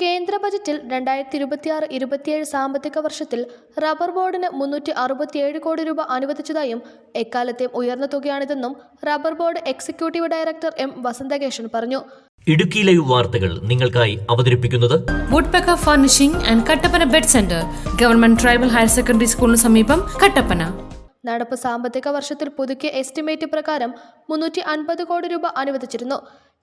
കേന്ദ്ര ബജറ്റിൽ രണ്ടായിരത്തി ഇരുപത്തിയാറ് ഇരുപത്തിയേഴ് സാമ്പത്തിക വർഷത്തിൽ റബ്ബർ ബോർഡിന് മുന്നൂറ്റി അറുപത്തിയേഴ് കോടി രൂപ അനുവദിച്ചതായും എക്കാലത്തെയും ഉയർന്ന തുകയാണിതെന്നും rubber board executive director M Vasanthakesan പറഞ്ഞു. ഇടുക്കി ലൈവ് വാർത്തകൾ നിങ്ങൾക്കായി അവതരിപ്പിക്കുന്നത് Woodpecker furnishing and Kattappana bed centre government tribal higher secondary സ്കൂളിന് സമീപം കട്ടപ്പന നടപ്പ് സാമ്പത്തിക വർഷത്തിൽ പുതുക്കിയ എസ്റ്റിമേറ്റ് പ്രകാരം മുന്നൂറ്റി അൻപത് കോടി രൂപ അനുവദിച്ചിരുന്നു.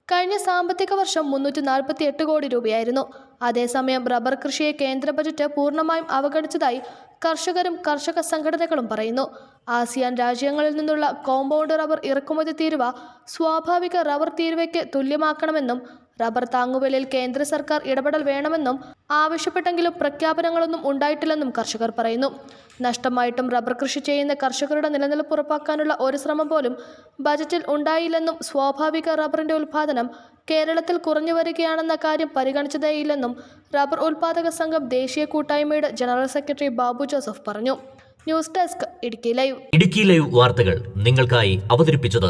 കഴിഞ്ഞ സാമ്പത്തിക വർഷം മുന്നൂറ്റി നാൽപ്പത്തി എട്ട് കോടി രൂപയായിരുന്നു. അതേസമയം റബ്ബർ കൃഷിയെ കേന്ദ്ര ബജറ്റ് പൂർണമായും അവഗണിച്ചതായി കർഷകരും കർഷക സംഘടനകളും പറയുന്നു. ആസിയാൻ രാജ്യങ്ങളിൽ നിന്നുള്ള കോമ്പൗണ്ട് റബ്ബർ ഇറക്കുമതി തീരുവ സ്വാഭാവിക റബ്ബർ തീരുവയ്ക്ക് തുല്യമാക്കണമെന്നും റബ്ബർ താങ്ങുവിലയിൽ കേന്ദ്ര സർക്കാർ ഇടപെടൽ വേണമെന്നും ആവശ്യപ്പെട്ടെങ്കിലും പ്രഖ്യാപനങ്ങളൊന്നും ഉണ്ടായിട്ടില്ലെന്നും കർഷകർ പറയുന്നു. നഷ്ടമായിട്ടും റബ്ബർ കൃഷി ചെയ്യുന്ന കർഷകരുടെ നിലനിൽപ്പ് ഉറപ്പാക്കാനുള്ള ഒരു ശ്രമം പോലും ബജറ്റിൽ ഉണ്ടായില്ലെന്നും സ്വാഭാവിക റബ്ബറിന്റെ ഉൽപ്പാദനം കേരളത്തിൽ കുറഞ്ഞു വരികയാണെന്ന കാര്യം പരിഗണിച്ചതേയില്ലെന്നും റബ്ബർ ഉൽപാദക സംഘം ദേശീയ കൂട്ടായ്മയുടെ ജനറൽ സെക്രട്ടറി ബാബു ജോസഫ് പറഞ്ഞു. News desk Idukki live. Idukki live വാർത്തകൾ നിങ്ങൾക്കായി അവതരിപ്പിച്ചത്